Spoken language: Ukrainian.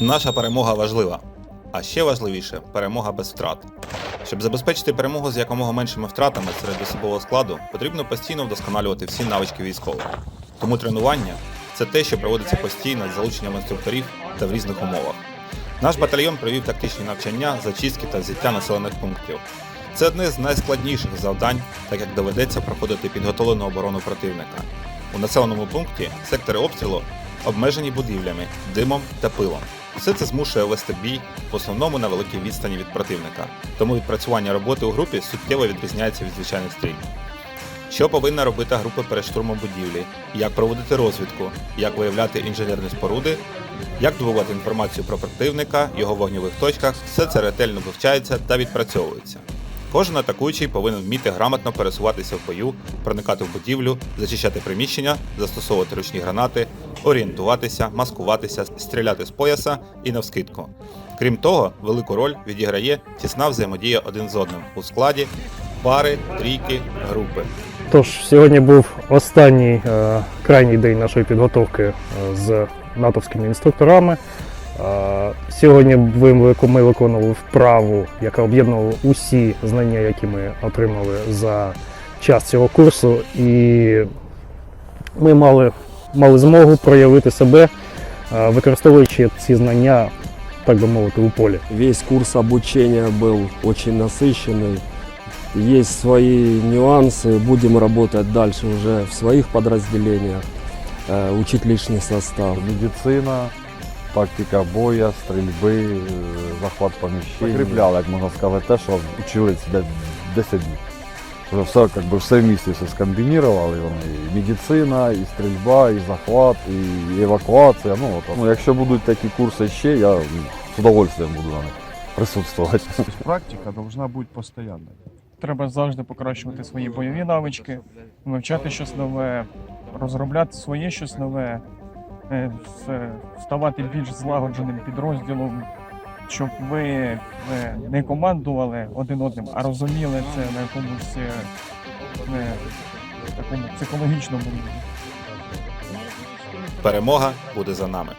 Наша перемога важлива. А ще важливіше перемога без втрат. Щоб забезпечити перемогу з якомога меншими втратами серед особового складу, потрібно постійно вдосконалювати всі навички військових. Тому тренування це те, що проводиться постійно з залученням інструкторів та в різних умовах. Наш батальйон провів тактичні навчання, зачистки та взяття населених пунктів. Це одне з найскладніших завдань, так як доведеться проходити підготовлену оборону противника. У населеному пункті сектори обстрілу обмежені будівлями, димом та пилом. Все це змушує вести бій в основному на великій відстані від противника, тому відпрацювання роботи у групі суттєво відрізняється від звичайних стрільб. Що повинна робити група перед штурмом будівлі, як проводити розвідку, як виявляти інженерні споруди, як добувати інформацію про противника, його вогневих точках, все це ретельно вивчається та відпрацьовується. Кожен атакуючий повинен вміти грамотно пересуватися в бою, проникати в будівлю, зачищати приміщення, застосовувати ручні гранати, орієнтуватися, маскуватися, стріляти з пояса і навскидку. Крім того, велику роль відіграє тісна взаємодія один з одним у складі, пари, трійки, групи. Тож сьогодні був останній е, крайній день нашої підготовки е, з натовськими інструкторами. Е, сьогодні ми виконували вправу, яка об'єднувала усі знання, які ми отримали за час цього курсу, і ми мали, мали змогу проявити себе, е, використовуючи ці знання, так би мовити, у полі. Весь курс обучения был очень насыщенный. Есть свои нюансы, будем работать дальше уже в своих подразделениях, э, учить личный состав. медицина, тактика боя, стрільби, е, захват поміщень. Закріпляли, як можна сказати, те, що вчили де 10 днів. Вже все, як би, все в місті все скомбінірували. Вони і медицина, і стрільба, і захват, і евакуація. Ну, от, ну, якщо будуть такі курси ще, я ну, з удовольствием буду на них присутствувати. Практика должна бути постійною. Треба завжди покращувати свої бойові навички, вивчати щось нове, розробляти своє щось нове, е, ставати більш злагодженим підрозділом, щоб ви не командували один одним, а розуміли це на якомусь е, такому психологічному рівні. Перемога буде за нами.